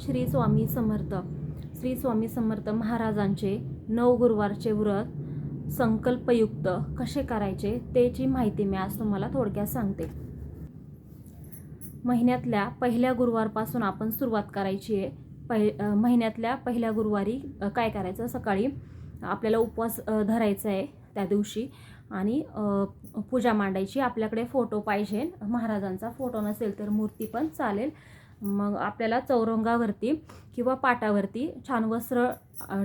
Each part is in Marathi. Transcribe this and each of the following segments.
श्री स्वामी समर्थ. श्री स्वामी समर्थ महाराजांचे नऊ गुरुवारचे व्रत संकल्पयुक्त कसे करायचे त्याची माहिती मी आज तुम्हाला थोडक्यात सांगते. महिन्यातल्या पहिल्या गुरुवारपासून आपण सुरुवात करायची आहे. पहि महिन्यातल्या पहिल्या गुरुवारी काय करायचं? सकाळी आपल्याला उपवास धरायचा आहे त्या दिवशी आणि पूजा मांडायची. आपल्याकडे फोटो पाहिजे. महाराजांचा फोटो नसेल तर मूर्ती पण चालेल. मग आपल्याला चौरंगावरती किंवा पाटावरती छान वस्त्र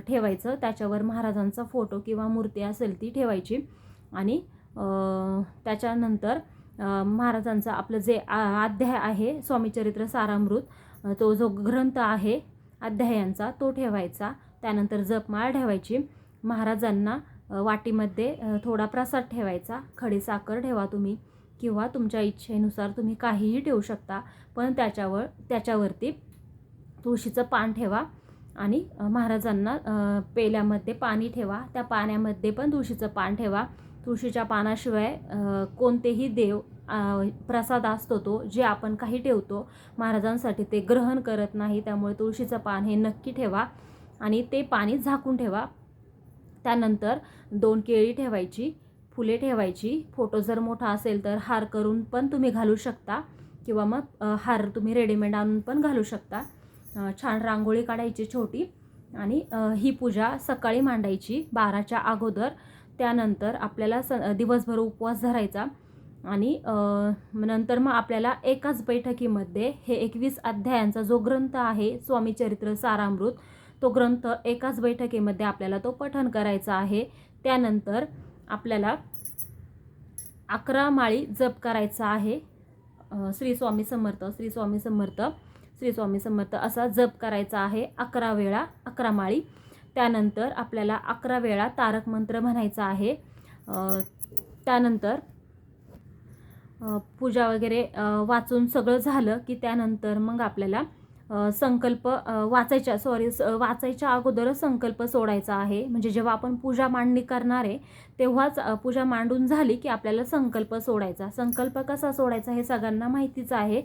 ठेवायचं. त्याच्यावर महाराजांचा फोटो किंवा मूर्ती असेल ती ठेवायची. आणि त्याच्यानंतर महाराजांचं आपलं जे आ- अध्याय आहे स्वामीचरित्र सारामृत तो जो ग्रंथ आहे अध्यायांचा तो ठेवायचा. त्यानंतर जपमाळ ठेवायची. महाराजांना वाटीमध्ये थोडा प्रसाद ठेवायचा. खडी साखर ठेवा तुम्ही. किंवा तुमच्या इच्छेनुसार तुम्ही काहीही ठेवू शकता. पण त्याच्यावर त्याच्यावरती तुळशीचं पान ठेवा आणि महाराजांना पेल्यामध्ये पाणी ठेवा. त्या पाण्यामध्ये पण तुळशीचं पान ठेवा. तुळशीच्या पानाशिवाय कोणतेही देव प्रसाद असतो तो जे आपण काही ठेवतो महाराजांसाठी ते ग्रहण करत नाही. त्यामुळे तुळशीचं पान हे नक्की ठेवा आणि ते पाणी झाकून ठेवा. त्यानंतर दोन केळी ठेवायची. फुले ठेवायची. फोटो जर मोठा असेल तर हार करून पण तुम्ही घालू शकता किंवा मग हार तुम्ही रेडीमेड आणून पण घालू शकता. छान रांगोळी काढायची छोटी आणि ही पूजा सकाळी मांडायची बाराच्या अगोदर. त्यानंतर आपल्याला स दिवसभर उपवास धरायचा आणि नंतर मग आपल्याला एकाच बैठकीमध्ये हे एकवीस अध्यायांचा जो ग्रंथ आहे स्वामीचरित्र सारामृत तो ग्रंथ एकाच बैठकीमध्ये आपल्याला तो पठन करायचा आहे. त्यानंतर आपल्याला अकरा माळी जप करायचा आहे. श्री स्वामी समर्थ श्री स्वामी समर्थ श्री स्वामी समर्थ असा जप करायचा आहे अकरा वेळा अकरा माळी. त्यानंतर आपल्याला अकरा वेळा तारक मंत्र म्हणायचा आहे. त्यानंतर पूजा वगैरे वाचून सगळं झालं की त्यानंतर मग आपल्याला संकल्प वाचायच्या सॉरी वाचायच्या अगोदरच संकल्प सोडायचा आहे. म्हणजे जेव्हा आपण पूजा मांडणी करणार आहे तेव्हाच पूजा मांडून झाली की आपल्याला संकल्प सोडायचा. संकल्प कसा सोडायचा हे सगळ्यांना माहितीच आहे.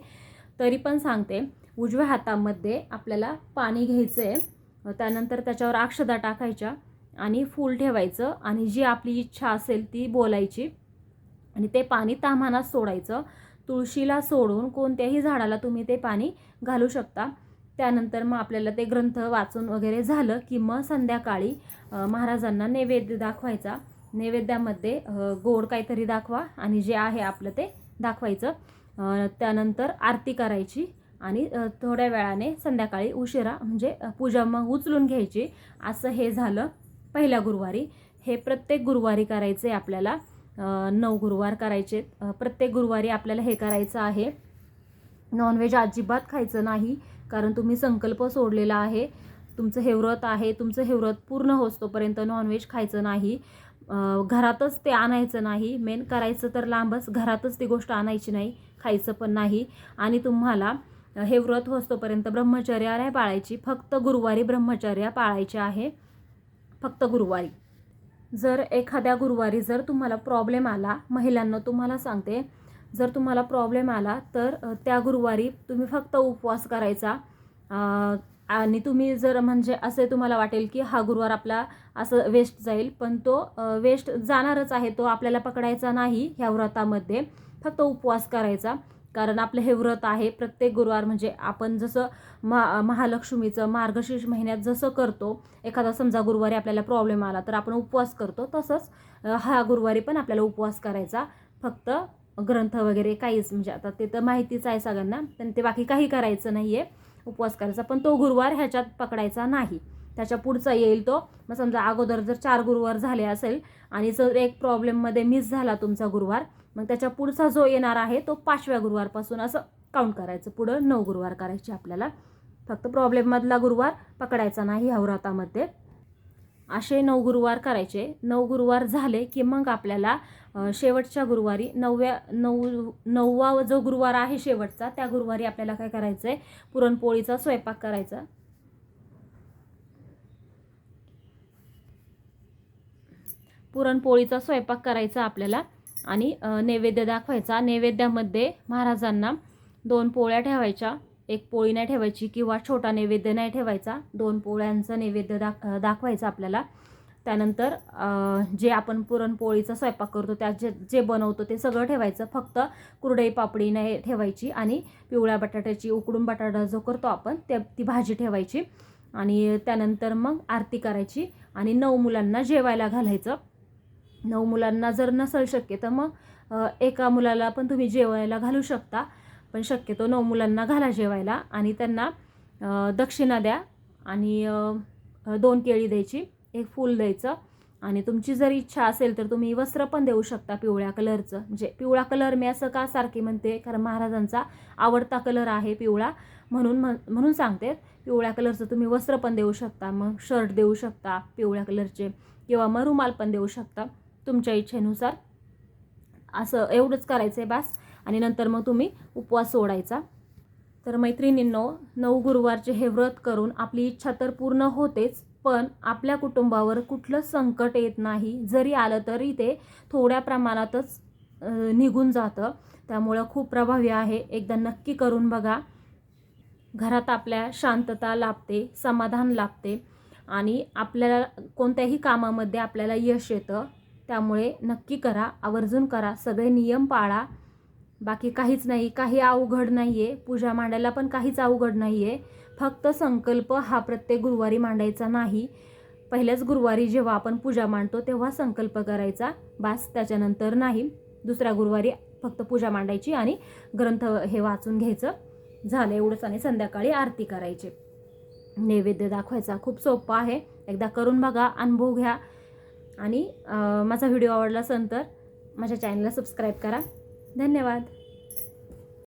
तरी पण सांगते उजव्या हातामध्ये आपल्याला पाणी घ्यायचं आहे त्यानंतर त्याच्यावर अक्षदा टाकायच्या आणि फूल ठेवायचं आणि जी आपली इच्छा असेल ती बोलायची आणि ते पाणी तामानात सोडायचं. तुळशीला सोडून कोणत्याही झाडाला तुम्ही ते पाणी घालू शकता. त्यानंतर मग आपल्याला ते ग्रंथ वाचून वगैरे झालं की मग संध्याकाळी महाराजांना नैवेद्य दाखवायचा. नैवेद्यामध्ये गोड काहीतरी दाखवा आणि जे आहे आपलं ते दाखवायचं. त्यानंतर आरती करायची आणि थोड्या वेळाने संध्याकाळी उशिरा म्हणजे पूजा मग उचलून घ्यायची. असं हे झालं पहिल्या गुरुवारी. हे प्रत्येक गुरुवारी करायचं आहे आपल्याला. नऊ गुरुवार करायचे. प्रत्येक गुरुवारी आपल्याला हे करायचं आहे. नॉनव्हेज अजिबात खायचं नाही कारण तुम्ही संकल्प सोडलेला आहे. तुमचं हे व्रत आहे तुमचं हे व्रत पूर्ण होतोपर्यंत नॉनव्हेज खायचं नाही. घरातच ते आणायचं नाही. मेन करायचं तर लांबच घरातच ती गोष्ट आणायची नाही खायचं पण नाही. आणि तुम्हाला हे व्रत होतोपर्यंत ब्रह्मचर्या नाही पाळायची फक्त गुरुवारी ब्रह्मचर्या पाळायची आहे. फक्त गुरुवारी. जर एखाद्या गुरुवारी जर तुम्हाला प्रॉब्लेम आला महिलांना तुम्हाला सांगते जर तुम्हाला प्रॉब्लेम आला तर त्या गुरुवारी तुम्ही फक्त उपवास करायचा. आणि तुम्ही जर म्हणजे असे तुम्हाला वाटेल की हा गुरुवार आपला असं वेस्ट जाईल पण तो वेस्ट जाणारच आहे तो आपल्याला पकडायचा नाही ह्या व्रतामध्ये. फक्त उपवास करायचा. कारण आपलं हे व्रत आहे प्रत्येक गुरुवार म्हणजे आपण जसं महा महालक्ष्मीचं मार्गशीर्ष महिन्यात जसं करतो एखादा समजा गुरुवारी आपल्याला प्रॉब्लेम आला तर आपण उपवास करतो तसंच हा गुरुवारी पण आपल्याला उपवास करायचा. फक्त ग्रंथ वगैरे काहीच म्हणजे आता ते तर माहितीच आहे सगळ्यांना पण ते बाकी काही करायचं नाही आहे उपवास करायचा. पण तो गुरुवार ह्याच्यात पकडायचा नाही. त्याच्या पुढचा येईल तो मग समजा अगोदर जर चार गुरुवार झाले असेल आणि जर एक प्रॉब्लेममध्ये मिस झाला तुमचा गुरुवार मग त्याच्या पुढचा जो येणार आहे तो पाचव्या गुरुवारपासून असं काउंट करायचं. पुढं नऊ गुरुवार करायचे आपल्याला. फक्त प्रॉब्लेममधला गुरुवार पकडायचा नाही ह्या असे नऊ गुरुवार करायचे. नऊ गुरुवार झाले की मग आपल्याला शेवटच्या गुरुवारी नवव्या नऊ नववा जो गुरुवार आहे शेवटचा त्या गुरुवारी आपल्याला काय करायचं आहे पुरणपोळीचा स्वयंपाक करायचा. पुरणपोळीचा स्वयंपाक करायचा आपल्याला. आणि नैवेद्य दाखवायचा. नैवेद्यामध्ये महाराजांना दोन पोळ्या ठेवायच्या. एक पोळी नाही ठेवायची किंवा छोटा नैवेद्य नाही ठेवायचा. दोन पोळ्यांचा नैवेद्य दाख दाखवायचं दाखवायचा आपल्याला. त्यानंतर जे आपण पुरणपोळीचा स्वयंपाक करतो त्यात जे जे बनवतो ते सगळं ठेवायचं. फक्त कुरडई पापडी नाही ठेवायची आणि पिवळ्या बटाट्याची उकडून बटाटा जो करतो आपण ते ती भाजी ठेवायची. आणि त्यानंतर मग आरती करायची आणि नऊ मुलांना जेवायला घालायचं. नऊ मुलांना जर नसेल शक्य तर मग एका मुलाला पण तुम्ही जेवायला घालू शकता. पण शक्यतो नऊ मुलांना घाला जेवायला आणि त्यांना दक्षिणा द्या आणि दोन केळी द्यायची एक फूल द्यायचं आणि तुमची जर इच्छा असेल तर तुम्ही वस्त्र पण देऊ शकता पिवळ्या कलरचं. म्हणजे पिवळा कलर मी असं का सारखी म्हणते? कारण महाराजांचा आवडता कलर आहे पिवळा. म्हणून म्हण- म्हणून सांगते पिवळ्या कलरचं तुम्ही वस्त्र पण देऊ शकता मग शर्ट देऊ शकता पिवळ्या कलरचे किंवा मग रुमाल पण देऊ शकता. तुमच्या इच्छेनुसार. असं एवढंच करायचं आहे बास. आणि नंतर मग तुम्ही उपवास सोडायचा. तर मैत्रिणींनो नऊ गुरुवारचे हे व्रत करून आपली इच्छा तर पूर्ण होतेच पण आपल्या कुटुंबावर कुठलं संकट येत नाही. जरी आलं तरी ते थोड्या प्रमाणातच निघून जातं. त्यामुळं खूप प्रभावी आहे. एकदा नक्की करून बघा. घरात आपल्या शांतता लाभते समाधान लाभते. आणि आपल्याला कोणत्याही कामामध्ये आपल्याला यश येतं. त्यामुळे नक्की करा आवर्जून करा सगळे नियम पाळा. बाकी काहीच नाही काही अवघड नाही आहे पूजा मांडायला पण काहीच अवघड नाही आहे फक्त संकल्प हा प्रत्येक गुरुवारी मांडायचा नाही. पहिल्याच गुरुवारी जेव्हा आपण पूजा मांडतो तेव्हा संकल्प करायचा. बास त्याच्यानंतर नाही. दुसऱ्या गुरुवारी फक्त पूजा मांडायची आणि ग्रंथ हे वाचून घ्यायचं. झालं एवढंच आणि संध्याकाळी आरती करायची. नैवेद्य दाखवायचा खूप सोपं आहे. एकदा करून बघा अनुभव घ्या. आणि माझा व्हिडिओ आवडला असेल तर माझ्या चॅनलला सबस्क्राईब करा. धन्यवाद.